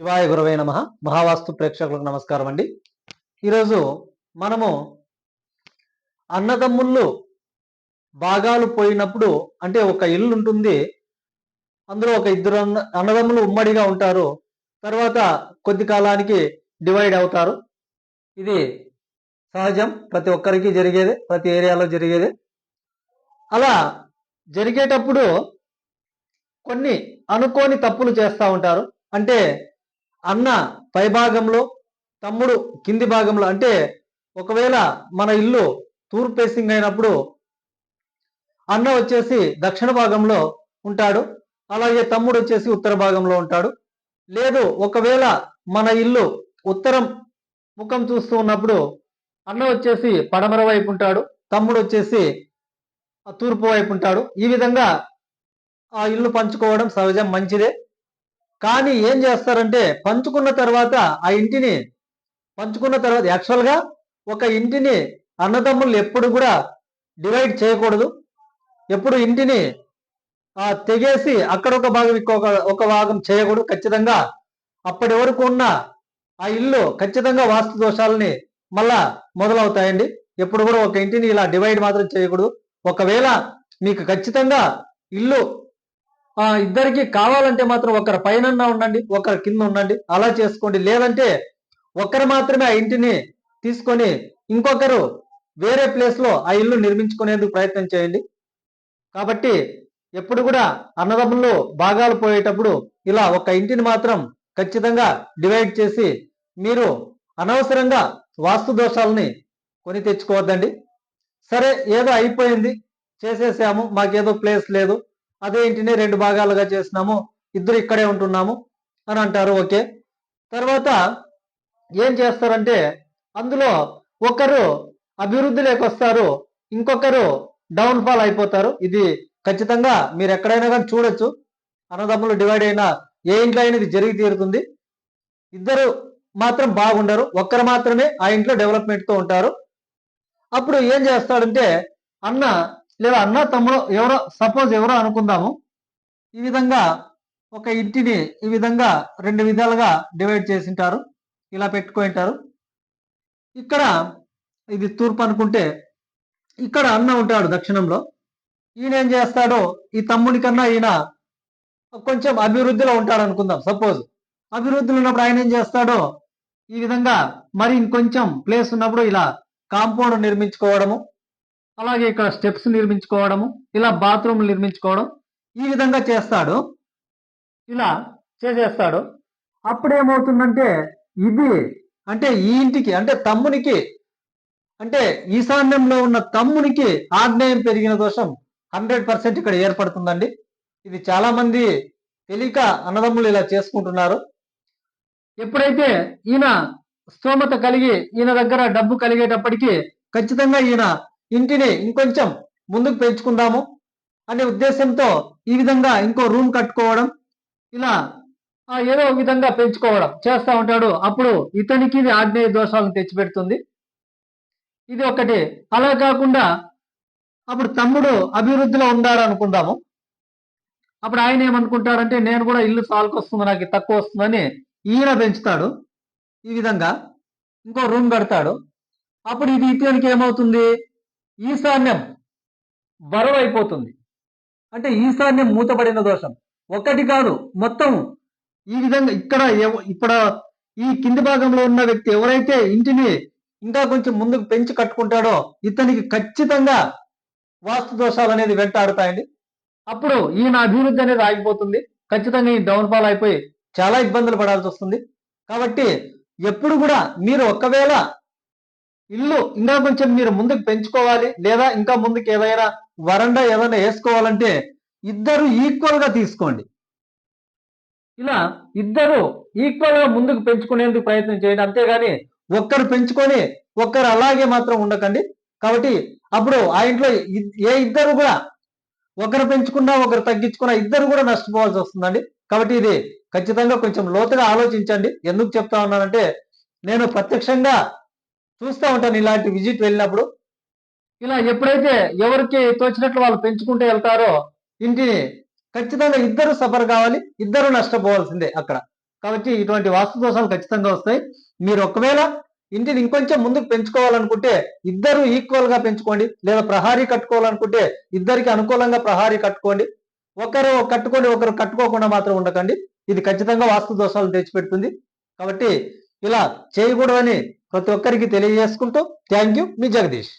శివాయ గురవే నమ. మహావాస్తు ప్రేక్షకులకు నమస్కారం అండి. ఈరోజు మనము అన్నదమ్ముళ్ళు భాగాలు పోయినప్పుడు అంటే ఒక ఇల్లు ఉంటుంది. అందులో ఒక ఇద్దరు అన్న అన్నదమ్ములు ఉమ్మడిగా ఉంటారు. తర్వాత కొద్ది కాలానికి డివైడ్ అవుతారు. ఇది సహజం. ప్రతి ఒక్కరికి జరిగేదే ప్రతి ఏరియాలో జరిగేదే. అలా జరిగేటప్పుడు కొన్ని అనుకోని తప్పులు చేస్తూ ఉంటారు. అంటే అన్న పై భాగంలో తమ్ముడు కింది భాగంలో అంటే ఒకవేళ మన ఇల్లు తూర్పు ఫేసింగ్ అయినప్పుడు అన్న వచ్చేసి దక్షిణ భాగంలో ఉంటాడు అలాగే తమ్ముడు వచ్చేసి ఉత్తర భాగంలో ఉంటాడు. లేదు ఒకవేళ మన ఇల్లు ఉత్తరం ముఖం చూస్తూ ఉన్నప్పుడు అన్న వచ్చేసి పడమర వైపు ఉంటాడు తమ్ముడు వచ్చేసి తూర్పు వైపు ఉంటాడు. ఈ విధంగా ఆ ఇల్లు పంచుకోవడం సహజం మంచిదే. కానీ ఏం చేస్తారంటే పంచుకున్న తర్వాత ఆ ఇంటిని పంచుకున్న తర్వాత యాక్చువల్గా ఒక ఇంటిని అన్నదమ్ములు ఎప్పుడు కూడా డివైడ్ చేయకూడదు. ఎప్పుడు ఇంటిని తెగేసి అక్కడ ఒక భాగం ఇంకొక ఒక భాగం చేయకూడదు. ఖచ్చితంగా అప్పటి వరకు ఉన్న ఆ ఇల్లు ఖచ్చితంగా వాస్తు దోషాలని మళ్ళా మొదలవుతాయండి. ఎప్పుడు కూడా ఒక ఇంటిని ఇలా డివైడ్ మాత్రం చేయకూడదు. ఒకవేళ మీకు ఖచ్చితంగా ఇల్లు ఆ ఇద్దరికి కావాలంటే మాత్రం ఒకరి పైన ఉండండి ఒకరి కింద ఉండండి. అలా చేసుకోండి. లేదంటే ఒకరు మాత్రమే ఆ ఇంటిని తీసుకొని ఇంకొకరు వేరే ప్లేస్లో ఆ ఇల్లు నిర్మించుకునేందుకు ప్రయత్నం చేయండి. కాబట్టి ఎప్పుడు కూడా అన్నదమ్ములు భాగాలు పోయేటప్పుడు ఇలా ఒక ఇంటిని మాత్రం ఖచ్చితంగా డివైడ్ చేసి మీరు అనవసరంగా వాస్తు దోషాలని కొని తెచ్చుకోవద్దండి. సరే ఏదో అయిపోయింది చేసేసాము మాకేదో ప్లేస్ లేదు. అదే ఇంటిని రెండు భాగాలుగా చేసినాము ఇద్దరు ఇక్కడే ఉంటున్నాము అని అంటారు. ఓకే. తర్వాత ఏం చేస్తారంటే అందులో ఒకరు అభివృద్ధిలోకి వస్తారు ఇంకొకరు డౌన్ ఫాల్ అయిపోతారు. ఇది ఖచ్చితంగా మీరు ఎక్కడైనా కానీ చూడొచ్చు. అన్నదమ్ములు డివైడ్ అయినా ఏ ఇంట్లో అయినా ఇది జరిగి తీరుతుంది. ఇద్దరు మాత్రం బాగుండరు. ఒక్కరు మాత్రమే ఆ ఇంట్లో డెవలప్మెంట్తో ఉంటారు. అప్పుడు ఏం చేస్తాడంటే అన్న లేదా అన్న తమ్ముడు ఎవరో సపోజ్ ఎవరో అనుకుందాము. ఈ విధంగా ఒక ఇంటిని ఈ విధంగా రెండు విధాలుగా డివైడ్ చేసింటారు. ఇలా పెట్టుకుంటారు ఇక్కడ ఇది తూర్పు అనుకుంటే ఇక్కడ అన్న ఉంటాడు దక్షిణంలో. ఈయన ఏం చేస్తాడో ఈ తమ్ముడి కన్నా ఈయన కొంచెం అభివృద్ధిలో ఉంటాడు అనుకుందాం సపోజ్ అభివృద్ధిలో ఉన్నప్పుడు ఆయన ఏం చేస్తాడో ఈ విధంగా మరి ఇంకొంచెం ప్లేస్ ఉన్నప్పుడు ఇలా కాంపౌండ్ నిర్మించుకోవడము అలాగే ఇక్కడ స్టెప్స్ నిర్మించుకోవడము ఇలా బాత్రూమ్ నిర్మించుకోవడం ఈ విధంగా చేస్తాడు. ఇలా చేసేస్తాడు. అప్పుడు ఏమవుతుందంటే ఇది అంటే ఈ ఇంటికి అంటే తమ్మునికి అంటే ఈశాన్యంలో ఉన్న తమ్మునికి ఆగ్నేయం పెరిగిన దోషం హండ్రెడ్ పర్సెంట్ ఇక్కడ ఏర్పడుతుందండి. ఇది చాలా మంది తెలియక అన్నదమ్ములు ఇలా చేసుకుంటున్నారు. ఎప్పుడైతే ఈయన స్తోమత కలిగి ఈయన దగ్గర డబ్బు కలిగేటప్పటికీ ఖచ్చితంగా ఈయన ఇంటిని ఇంకొంచెం ముందుకు పెంచుకుందాము అనే ఉద్దేశంతో ఈ విధంగా ఇంకో రూమ్ కట్టుకోవడం ఇలా ఏదో ఒక విధంగా పెంచుకోవడం చేస్తూ ఉంటాడు. అప్పుడు ఇతనికి ఇది ఆగ్నేయ దోషాలను తెచ్చిపెడుతుంది. ఇది ఒకటి. అలా కాకుండా అప్పుడు తమ్ముడు అభివృద్ధిలో ఉన్నాడు అనుకుందాము అప్పుడు ఆయన ఏమనుకుంటాడంటే నేను కూడా ఇల్లు సాల్కి వస్తుంది నాకు తక్కువ వస్తుందని ఈయన పెంచుతాడు. ఈ విధంగా ఇంకో రూమ్ కడతాడు. అప్పుడు ఇది ఇతనికి ఏమవుతుంది? ఈశాన్యం బరువైపోతుంది అంటే ఈశాన్యం మూతపడిన దోషం. ఒకటి కాదు మొత్తం ఈ విధంగా ఇక్కడ ఇక్కడ ఈ కింది భాగంలో ఉన్న వ్యక్తి ఎవరైతే ఇంటిని ఇంకా కొంచెం ముందుకు పెంచి కట్టుకుంటాడో ఇతనికి ఖచ్చితంగా వాస్తు దోషాలు అనేది వెంటాడుతాయండి. అప్పుడు ఈయన అభివృద్ధి అనేది ఆగిపోతుంది. ఖచ్చితంగా ఈ డౌన్ ఫాల్ అయిపోయి చాలా ఇబ్బందులు పడాల్సి వస్తుంది. కాబట్టి ఎప్పుడు కూడా మీరు ఒకవేళ ఇల్లు ఇంకా కొంచెం మీరు ముందుకు పెంచుకోవాలి లేదా ఇంకా ముందుకు ఏదైనా వరండా ఏదైనా వేసుకోవాలంటే ఇద్దరు ఈక్వల్గా తీసుకోండి. ఇలా ఇద్దరు ఈక్వల్గా ముందుకు పెంచుకునేందుకు ప్రయత్నం చేయండి. అంతేగాని ఒక్కరు పెంచుకొని ఒక్కరు అలాగే మాత్రం ఉండకండి. కాబట్టి అప్పుడు ఆ ఇంట్లో ఇద్- ఏ ఇద్దరు కూడా ఒకరు పెంచుకున్నా ఒకరు తగ్గించుకున్నా ఇద్దరు కూడా నష్టపోవాల్సి వస్తుందండి. కాబట్టి ఇది ఖచ్చితంగా కొంచెం లోతుగా ఆలోచించండి. ఎందుకు చెప్తా ఉన్నానంటే నేను ప్రత్యక్షంగా చూస్తూ ఉంటాను ఇలాంటి విజిట్ వెళ్ళినప్పుడు. ఇలా ఎప్పుడైతే ఎవరికి తోచినట్లు వాళ్ళు పెంచుకుంటూ వెళ్తారో ఇంటిని ఖచ్చితంగా ఇద్దరు సఫర్ కావాలి ఇద్దరు నష్టపోవాల్సిందే అక్కడ. కాబట్టి ఇటువంటి వాస్తు దోషాలు ఖచ్చితంగా వస్తాయి. మీరు ఒకవేళ ఇంటిని ఇంకొంచెం ముందుకు పెంచుకోవాలనుకుంటే ఇద్దరు ఈక్వల్గా పెంచుకోండి. లేదా ప్రహారీ కట్టుకోవాలనుకుంటే ఇద్దరికి అనుకూలంగా ప్రహారీ కట్టుకోండి. ఒకరు కట్టుకొని ఒకరు కట్టుకోకుండా మాత్రం ఉండకండి. ఇది ఖచ్చితంగా వాస్తు దోషాలు తెచ్చిపెడుతుంది. కాబట్టి ఇలా చేయకూడదని ప్రతి ఒక్కరికి తెలియజేసుకుంటూ థ్యాంక్ యూ. మీ జగదీష్.